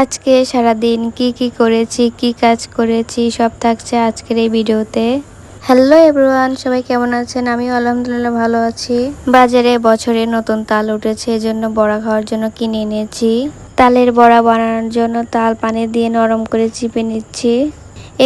আজকে সারাদিন কি কি করেছি, কি কাজ করেছি, সব থাকছে আজকের এই ভিডিওতে। হ্যালো এভরিওয়ান, সবাই কেমন আছেন? আমিও আলহামদুলিল্লাহ ভালো আছি। বাজারে বছরে নতুন তাল উঠেছে, এজন্য বড়া খাওয়ার জন্য কিনে এনেছি। তালের বড়া বানানোর জন্য তাল পানি দিয়ে নরম করে চিপে নিচ্ছি।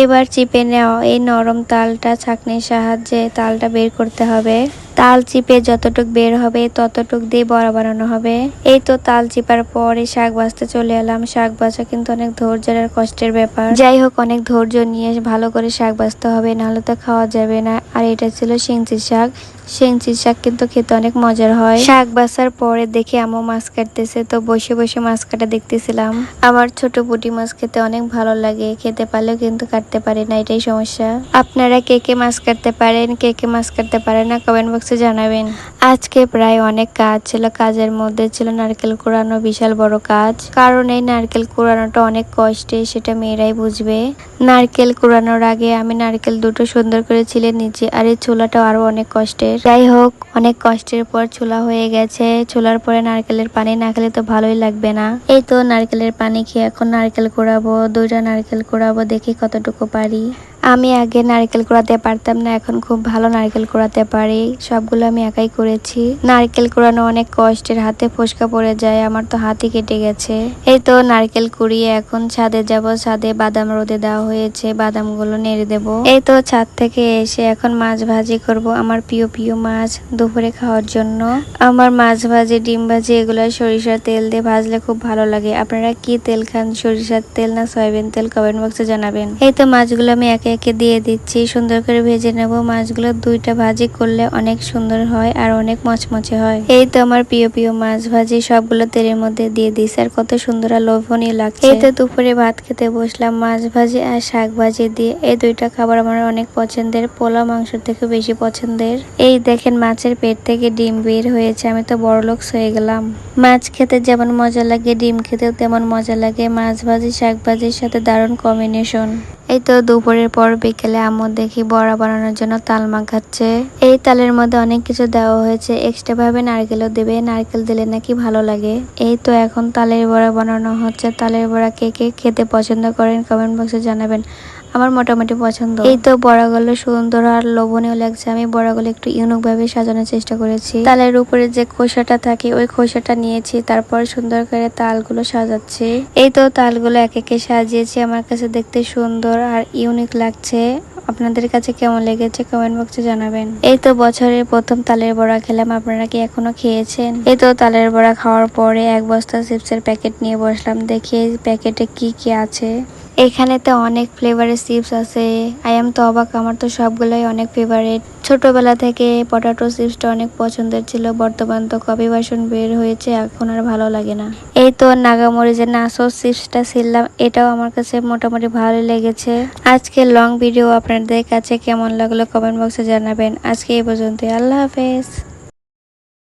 এবার চিপে নেওয়া এই নরম তালটা ছাঁকনির সাহায্যে তালটা বের করতে হবে। তাল চিপে যতটুক বের হবে, ততটুক দিয়ে বড়া বানানো হবে। এই তো তাল চিপার পরে শাক বাজতে চলে এলাম। শাক বাজা কিন্তু অনেক ধৈর্যের আর কষ্টের ব্যাপার। যাই হোক, অনেক ধৈর্য নিয়ে ভালো করে শাক বাজতে হবে, নাহলে তো খাওয়া যাবে না। আর এটা ছিল সিংচি শাক। সিংচি শাক কিন্তু খেতে অনেক মজার হয়। শাক বাসার পরে দেখে আমও মাছ কাটতেছে, তো বসে বসে মাছ কাটা দেখতেছিলাম। আমার ছোট পুঁটি মাছ খেতে অনেক ভালো লাগে। খেতে পারলেও কিন্তু কাটতে পারি না, এটাই সমস্যা। আপনারা কে কে মাছ কাটতে পারেন, কে কে মাছ কাটতে পারেন না কমেন্ট বক্সে জানাবেন। আজকে প্রায় অনেক কাজ ছিল। কাজের মধ্যে ছিল নারকেল কোড়ানো, বিশাল বড় কাজ। কারণ এই নারকেল কোড়ানোটা অনেক কষ্টে, সেটা মেয়েরাই বুঝবে। নারকেল কোড়ানোর আগে আমি নারকেল দুটো সুন্দর করে ছিলে নিচে, আর এই চুলাটাও আরও অনেক কষ্টের। যাই হোক, অনেক কষ্টের পর চুলা হয়ে গেছে। চুলার পরে নারকেলের পানি না খেলে তো ভালোই লাগবে না। এই তো নারকেলের পানি খেয়ে এখন নারকেল কোড়াবো, দুইটা নারকেল কোড়াবো, দেখি কতটুকু পারি। আমি আগে নারকেল কুড়াতে পারতাম না, এখন খুব ভালো নারকেল কুড়াতে পারি। সবগুলো আমি একাই করেছি। নারকেল কুড়ানো অনেক কষ্টের হাতে ফসকা পড়ে যায়, আমার তো হাতই কেটে গেছে। এই তো নারকেল কুড়িয়ে এখন ছাদে যাব। ছাদে বাদাম রোদে দেওয়া হয়েছে, বাদামগুলো নেড়ে দেব। এই তো ছাদ থেকে এসে এখন মাছ ভাজি করব আমার প্রিয় প্রিয় মাছ দুপুরে খাওয়ার জন্য। আমার মাছ ভাজি, ডিম ভাজি, এগুলো সরিষার তেল দিয়ে ভাজলে খুব ভালো লাগে। আপনারা কি তেল খান? সরিষার তেল না সয়াবিন তেল? কমেন্ট বক্সে জানাবেন। এই তো মাছগুলো আমি একে একে দিয়ে দিচ্ছি। সুন্দর করে ভেজে নেব। মাছগুলো দুইটা ভাজি করলে অনেক সুন্দর হয় আর অনেক মচমচে হয়। এই তো আমার প্রিয় প্রিয় মাছ ভাজি সবগুলো তেলের মধ্যে দিয়ে দিচ্ছি আর কত সুন্দর আর লোভনীয় লাগছে। এই তো দুপুরে ভাত খেতে বসলাম, মাছ ভাজি আর শাক ভাজি দিয়ে। এই দুইটা খাবার আমার অনেক পছন্দের। পোলা মাংসের থেকে বেশি পছন্দের। এই দেখেন মাছের পেট থেকে ডিম বের হয়েছে। আমি তো বড় লোক হয়ে গেলাম। মাছ খেতে যেমন মজা লাগে, ডিম খেতেও তেমন মজা লাগে। মাছ ভাজি, শাক ভাজির সাথে দারুণ কম্বিনেশন এই তো দুপুরের পর বিকেলে আম্মু দেখি বড়া বানানোর জন্য তাল মাখাচ্ছে। এই তালের মধ্যে অনেক কিছু দেওয়া হয়েছে। এক্সট্রা ভাবে নারকেলও দেবে। নারকেল দিলে নাকি ভালো লাগে। এই তো এখন তালের বড়া বানানো হচ্ছে। তালের বড়া কে কে খেতে পছন্দ করেন কমেন্ট বক্সে জানাবেন। আমার মোটামুটি পছন্দ। এই তো বড়াগুলো সুন্দর আর লোভনীয় লাগছে। আমি বড়াগুলো একটু ইউনিক ভাবে সাজানোর চেষ্টা করেছি। তালের উপরে যে খোসাটা থাকে, ওই খোসাটা নিয়েছি, তারপর সুন্দর করে তালগুলো সাজাচ্ছি। এই তো তালগুলো এক একে সাজিয়েছি, আমার কাছে দেখতে সুন্দর আর ইউনিক লাগছে। আপনাদের কাছে কেমন লেগেছে কমেন্ট বক্সে জানাবেন। এই তো বছরের প্রথম তালের বড়া খেলাম, আপনারা কি এখনও খেয়েছেন? এই তো তালের বড়া খাওয়ার পরে এক বস্তা চিপসের প্যাকেট নিয়ে বসলাম, দেখি প্যাকেটে কি কি আছে। এখানে তো অনেক ফ্লেভারের চিপস আছে। আই এম তো অবাক, আমার তো সবগুলোই অনেক ফেভারেট ছোটবেলা থেকে পটাটো চিপসটা অনেক পছন্দের ছিল, বর্তমান তো কপি বাসন বের হয়েছে, এখন আর ভালো লাগে না। এই তো নাগামরিচের নাসো চিপসটা ছিলাম এটাও আমার কাছে মোটামুটি ভালো লেগেছে। আজকে লং ভিডিও আপনাদের কাছে কেমন লাগল কমেন্ট বক্সে জানাবেন। আজকে এই পর্যন্ত আল্লাহ হাফেজ।